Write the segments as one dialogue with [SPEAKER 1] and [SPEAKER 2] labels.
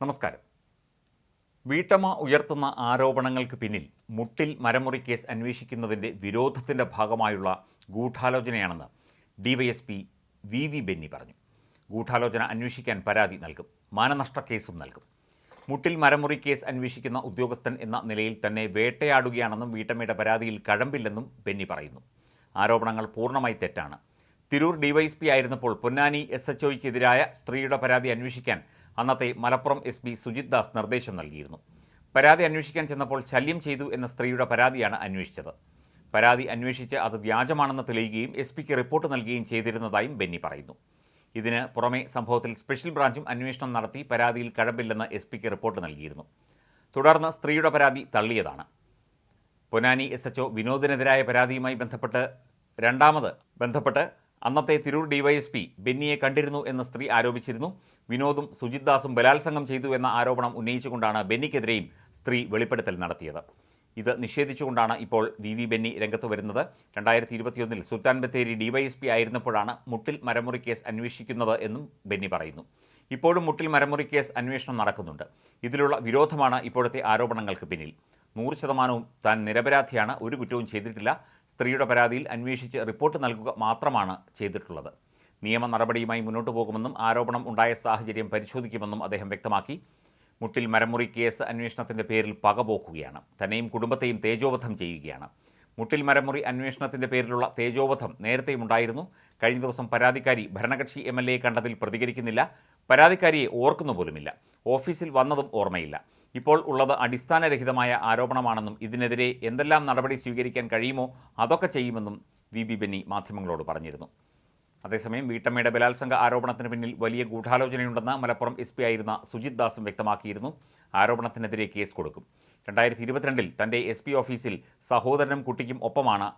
[SPEAKER 1] നമസ്കാരം. വീട്ടമ്മ ഉയർത്തുന്ന ആരോപണങ്ങൾക്ക് പിന്നിൽ മുട്ടിൽ മരമുറി കേസ് അന്വേഷിക്കുന്നതിന്റെ വിരോധത്തിന്റെ ഭാഗമായുള്ള ഗൂഢാലോചനയാണെന്ന് ഡിവൈഎസ്പി വി വി ബെന്നി പറഞ്ഞു. ഗൂഢാലോചന അന്വേഷിക്കാൻ പരാതി നൽകും മാനനഷ്ട കേസും നൽകും. മുട്ടിൽ മരമുറി കേസ് അന്വേഷിക്കുന്ന ഉദ്യോഗസ്ഥൻ എന്ന നിലയിൽ തന്നെ വേട്ടയാടുകയാണെന്നും വീട്ടമ്മയുടെ പരാതിയിൽ കഴമ്പില്ലെന്നും ബെന്നി പറയുന്നു. ആരോപണങ്ങൾ പൂർണമായി തെറ്റാണ്. തിരൂർ ഡിവൈഎസ്പി ആയിരുന്നപ്പോൾ പൊന്നാനി എസ് എച്ച് ഒയ്ക്കെതിരായ സ്ത്രീയുടെ പരാതി അന്വേഷിക്കാൻ അന്നത്തെ മലപ്പുറം എസ് പി സുജിത് ദാസ് നിർദ്ദേശം നൽകിയിരുന്നു. പരാതി അന്വേഷിക്കാൻ ചെന്നപ്പോൾ ശല്യം ചെയ്തു എന്ന സ്ത്രീയുടെ പരാതിയാണ് അന്വേഷിച്ചത്. പരാതി അന്വേഷിച്ച് അത് വ്യാജമാണെന്ന് തെളിയുകയും എസ് പിക്ക് റിപ്പോർട്ട് നൽകുകയും ചെയ്തിരുന്നതായും ബെന്നി പറയുന്നു. ഇതിന് പുറമെ സംഭവത്തിൽ സ്പെഷ്യൽ ബ്രാഞ്ചും അന്വേഷണം നടത്തി പരാതിയിൽ കഴമ്പില്ലെന്ന് എസ് പിക്ക് റിപ്പോർട്ട് നൽകിയിരുന്നു. തുടർന്ന് സ്ത്രീയുടെ പരാതി തള്ളിയതാണ്. പൊനാനി എസ് എച്ച് വിനോദിനെതിരായ പരാതിയുമായി ബന്ധപ്പെട്ട് രണ്ടാമത് ബന്ധപ്പെട്ട് അന്നത്തെ തിരൂർ ഡിവൈഎസ്പി ബെന്നിയെ കണ്ടിരുന്നു എന്ന സ്ത്രീ ആരോപിച്ചിരുന്നു. വിനോദും സുജിത് ദാസും ബലാത്സംഗം ചെയ്തു എന്ന ആരോപണം ഉന്നയിച്ചുകൊണ്ടാണ് ബെന്നിക്കെതിരെയും സ്ത്രീ വെളിപ്പെടുത്തൽ നടത്തിയത്. ഇത് നിഷേധിച്ചുകൊണ്ടാണ് ഇപ്പോൾ വി വി ബെന്നി രംഗത്ത് വരുന്നത്. രണ്ടായിരത്തി ഇരുപത്തിയൊന്നിൽ സുൽത്താൻ ബത്തേരി ഡിവൈഎസ്പി ആയിരുന്നപ്പോഴാണ് മുട്ടിൽ മരമുറി കേസ് അന്വേഷിക്കുന്നത് എന്നും ബെന്നി പറയുന്നു. ഇപ്പോഴും മുട്ടിൽ മരമുറി കേസ് അന്വേഷണം നടക്കുന്നുണ്ട്. ഇതിലുള്ള വിരോധമാണ് ഇപ്പോഴത്തെ ആരോപണങ്ങൾക്ക് പിന്നിൽ. നൂറ് ശതമാനവും താൻ നിരപരാധിയാണ് ഒരു കുറ്റവും ചെയ്തിട്ടില്ല. സ്ത്രീയുടെ പരാതിയിൽ അന്വേഷിച്ച് റിപ്പോർട്ട് നൽകുക മാത്രമാണ് ചെയ്തിട്ടുള്ളത്. നിയമ നടപടിയുമായി മുന്നോട്ട് പോകുമെന്നും ആരോപണം ഉണ്ടായ സാഹചര്യം പരിശോധിക്കുമെന്നും അദ്ദേഹം വ്യക്തമാക്കി. മുട്ടിൽ മരമുറി കേസ് അന്വേഷണത്തിന്റെ പേരിൽ പകപോക്കുകയാണ്. തന്നെയും കുടുംബത്തെയും തേജോവധം ചെയ്യുകയാണ്. മുട്ടിൽ മരമുറി അന്വേഷണത്തിന്റെ പേരിലുള്ള തേജോവധം നേരത്തെയും ഉണ്ടായിരുന്നു. കഴിഞ്ഞ ദിവസം പരാതിക്കാരി ഭരണകക്ഷി എം എൽ എ കണ്ടതിൽ പ്രതികരിക്കുന്നില്ല. പരാതിക്കാരിയെ ഓർക്കുന്നു പോലുമില്ല. ഓഫീസിൽ വന്നതും ഓർമ്മയില്ല. ഇപ്പോൾ ഉള്ളത് അടിസ്ഥാനരഹിതമായ ആരോപണമാണെന്നും ഇതിനെതിരെ എന്തെല്ലാം നടപടി സ്വീകരിക്കാൻ കഴിയുമോ അതൊക്കെ ചെയ്യുമെന്നും വി ബി ബെന്നി മാധ്യമങ്ങളോട് പറഞ്ഞിരുന്നു. അതേസമയം വീട്ടമ്മയുടെ ബലാത്സംഗ ആരോപണത്തിന് പിന്നിൽ വലിയ ഗൂഢാലോചനയുണ്ടെന്ന് മലപ്പുറം എസ് പി ആയിരുന്ന സുജിത് ദാസും വ്യക്തമാക്കിയിരുന്നു. ആരോപണത്തിനെതിരെ കേസ് കൊടുക്കും. രണ്ടായിരത്തി ഇരുപത്തിരണ്ടിൽ തന്റെ എസ് പി ഓഫീസിൽ സഹോദരനും കുട്ടിക്കും ഒപ്പമാണ്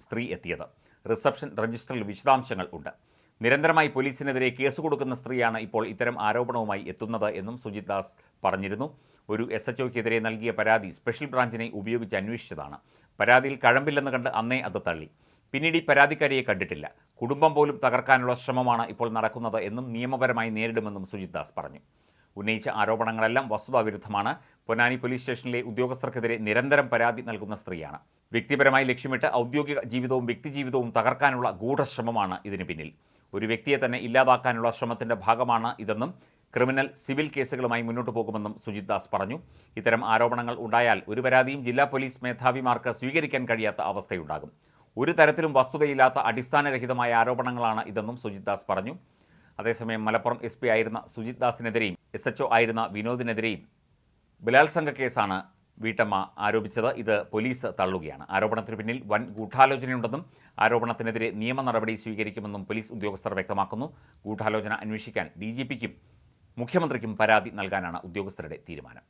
[SPEAKER 1] സ്ത്രീ എത്തിയത്. റിസപ്ഷൻ രജിസ്റ്ററിൽ വിശദാംശങ്ങൾ ഉണ്ട്. നിരന്തരമായി പോലീസിനെതിരെ കേസ് കൊടുക്കുന്ന സ്ത്രീയാണ് ഇപ്പോൾ ഇത്തരം ആരോപണവുമായി എത്തുന്നത് എന്നും സുജിത് ദാസ് പറഞ്ഞിരുന്നു. ഒരു എസ് എച്ച് ഒക്കെതിരെ നൽകിയ പരാതി സ്പെഷ്യൽ ബ്രാഞ്ചിനെ ഉപയോഗിച്ച് അന്വേഷിച്ചതാണ്. പരാതിയിൽ കഴമ്പില്ലെന്ന് കണ്ട് അന്നേ അത് തള്ളി. പിന്നീട് ഈ പരാതിക്കാരിയെ കണ്ടിട്ടില്ല. കുടുംബം പോലും തകർക്കാനുള്ള ശ്രമമാണ് ഇപ്പോൾ നടക്കുന്നത് എന്നും നിയമപരമായി നേരിടുമെന്നും സുജിത് ദാസ് പറഞ്ഞു. ഉന്നയിച്ച ആരോപണങ്ങളെല്ലാം വസ്തുതാവിരുദ്ധമാണ്. പൊന്നാനി പോലീസ് സ്റ്റേഷനിലെ ഉദ്യോഗസ്ഥർക്കെതിരെ നിരന്തരം പരാതി നൽകുന്ന സ്ത്രീയാണ്. വ്യക്തിപരമായി ലക്ഷ്യമിട്ട് ഔദ്യോഗിക ജീവിതവും വ്യക്തിജീവിതവും തകർക്കാനുള്ള ഗൂഢശ്രമമാണ് ഇതിന് പിന്നിൽ. ഒരു വ്യക്തിയെ തന്നെ ഇല്ലാതാക്കാനുള്ള ശ്രമത്തിന്റെ ഭാഗമാണ് ഇതെന്നും ക്രിമിനൽ സിവിൽ കേസുകളുമായി മുന്നോട്ട് പോകുമെന്നും സുജിത് ദാസ് പറഞ്ഞു. ഇത്തരം ആരോപണങ്ങൾ ഉണ്ടായാൽ ഒരു പരാതിയും ജില്ലാ പോലീസ് മേധാവിമാർക്ക് സ്വീകരിക്കാൻ കഴിയാത്ത അവസ്ഥയുണ്ടാകും. ഒരു തരത്തിലും വസ്തുതയില്ലാത്ത അടിസ്ഥാനരഹിതമായ ആരോപണങ്ങളാണ് ഇതെന്നും സുജിത് ദാസ് പറഞ്ഞു. അതേസമയം മലപ്പുറം എസ് പി ആയിരുന്ന സുജിത് ദാസിനെതിരെയും എസ് എച്ച് ആയിരുന്ന വിനോദിനെതിരെയും ബലാത്സംഗ കേസാണ് വീട്ടമ്മ ആരോപിച്ചത്. ഇത് പോലീസ് തള്ളുകയാണ്. ആരോപണത്തിന് പിന്നിൽ വൻ ഗൂഢാലോചനയുണ്ടെന്നും ആരോപണത്തിനെതിരെ നിയമ നടപടി സ്വീകരിക്കുമെന്നും പോലീസ് ഉദ്യോഗസ്ഥർ വ്യക്തമാക്കുന്നു. ഗൂഢാലോചന അന്വേഷിക്കാൻ ഡി ജി പിക്കും മുഖ്യമന്ത്രിക്കും പരാതി നൽകാനാണ് ഉദ്യോഗസ്ഥരുടെ തീരുമാനം